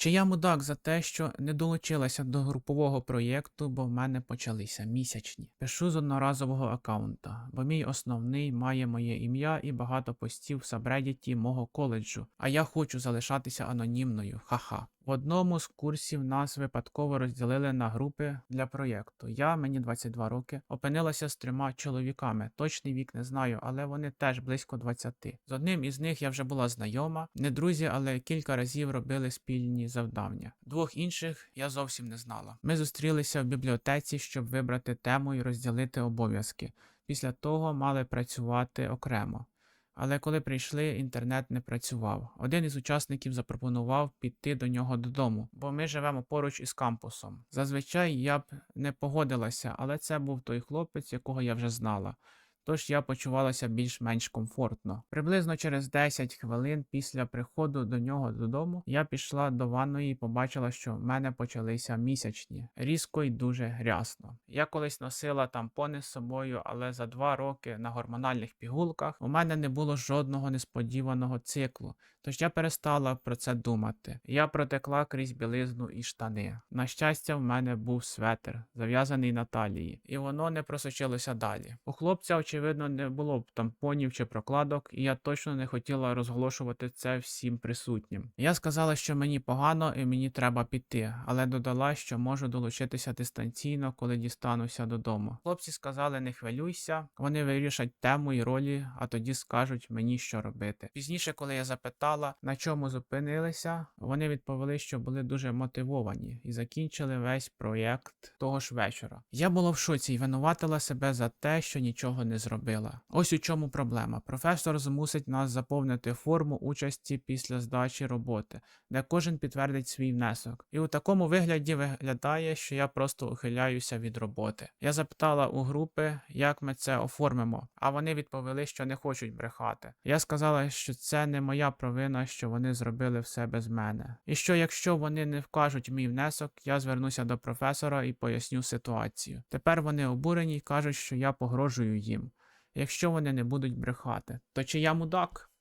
Чи я мудак за те, що не долучилася до групового проєкту, бо в мене почалися місячні. Пишу з одноразового аккаунта, бо мій основний має моє ім'я і багато постів в сабредіті мого коледжу, а я хочу залишатися анонімною. Ха-ха. В одному з курсів нас випадково розділили на групи для проєкту. Я, мені 22 роки, опинилася з трьома чоловіками. Точний вік не знаю, але вони теж близько 20. З одним із них я вже була знайома, не друзі, але кілька разів робили спільні завдання. Двох інших я зовсім не знала. Ми зустрілися в бібліотеці, щоб вибрати тему і розділити обов'язки. Після того мали працювати окремо. Але коли прийшли, інтернет не працював. Один із учасників запропонував піти до нього додому, бо ми живемо поруч із кампусом. Зазвичай я б не погодилася, але це був той хлопець, якого я вже знала. Тож я почувалася більш-менш комфортно. Приблизно через 10 хвилин після приходу до нього додому я пішла до ванної і побачила, що в мене почалися місячні, різко й дуже грясно. Я колись носила тампони з собою, але за два роки на гормональних пігулках у мене не було жодного несподіваного циклу. Тож я перестала про це думати. Я протекла крізь білизну і штани. На щастя, в мене був светр, зав'язаний на талії, і воно не просочилося далі. У хлопця, очевидно, не було б тампонів чи прокладок, і я точно не хотіла розголошувати це всім присутнім. Я сказала, що мені погано і мені треба піти, але додала, що можу долучитися дистанційно, коли дістануся додому. Хлопці сказали, не хвилюйся, вони вирішать тему і ролі, а тоді скажуть мені, що робити. Пізніше, коли я запитала, на чому зупинилися, вони відповіли, що були дуже мотивовані і закінчили весь проєкт того ж вечора. Я була в шоці і винуватила себе за те, що нічого не зробила. Ось у чому проблема. Професор змусить нас заповнити форму участі після здачі роботи, де кожен підтвердить свій внесок. І у такому вигляді виглядає, що я просто ухиляюся від роботи. Я запитала у групи, як ми це оформимо, а вони відповіли, що не хочуть брехати. Я сказала, що це не моя провина, що вони зробили все без мене. І що якщо вони не вкажуть мій внесок, я звернуся до професора і поясню ситуацію. Тепер вони обурені й кажуть, що я погрожую їм. Якщо вони не будуть брехати, то чи я мудак?